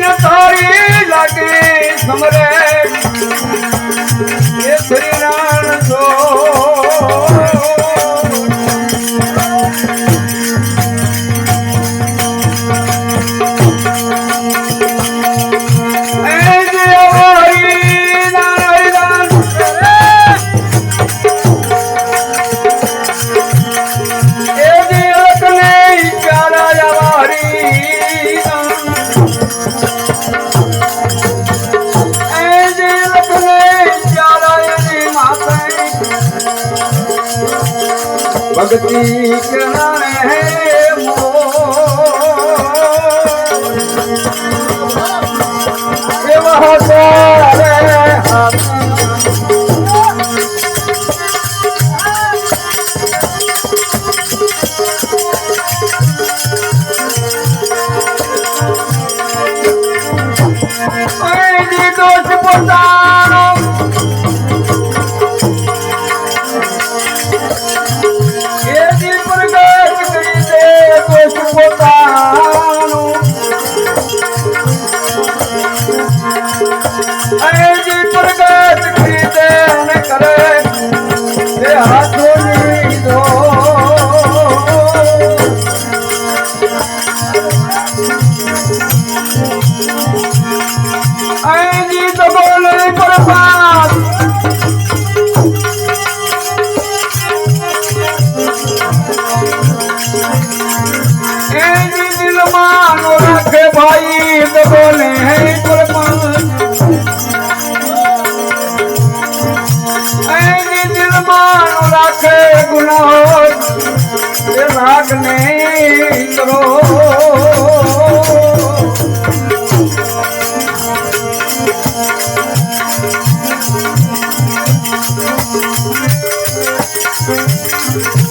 न तारे लागे कमरे ભક્તિ કરણ હે એવા તારે હાથ ગુણ હોત એ રાગ ને ઇન્દ્રો Thank you.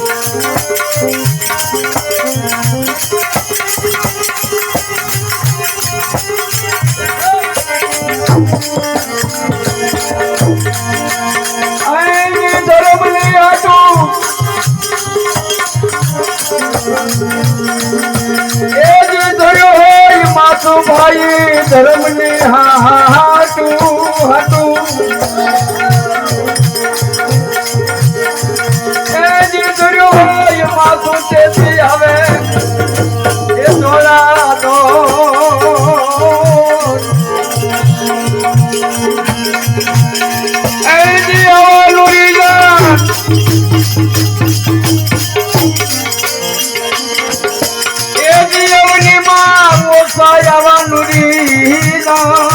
હોય ધર્મની હા હા. ছিল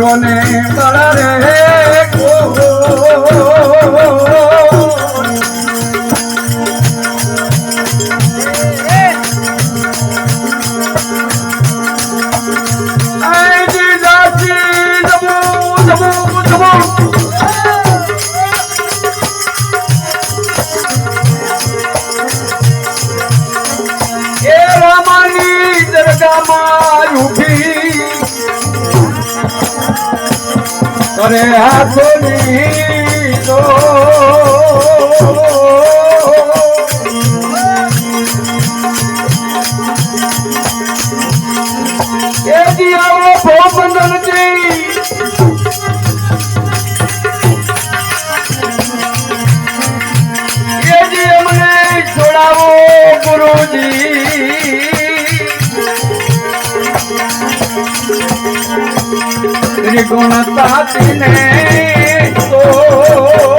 পুরনে পাড়ারে કરે આ તો દો ગુરુજી. ત્રિગુણ તાતીને તો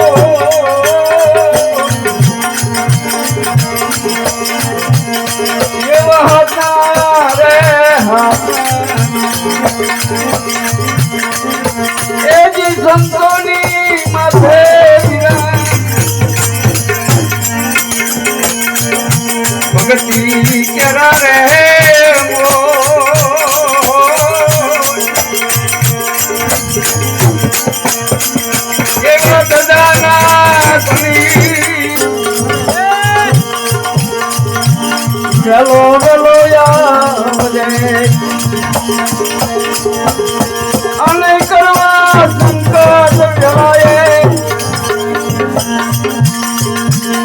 ચલો ચલો યાવજે. અને કરવા સંકટ જલાય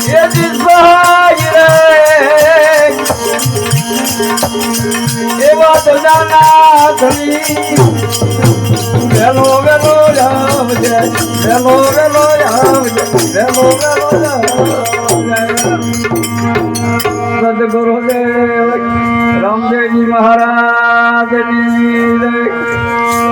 એ દિશાય રે. એવા દદાના ધણી. વેલો વેલો આવજે વેલો વેલો આવજે વેલો વેલો આવજે સદગુરુદેવ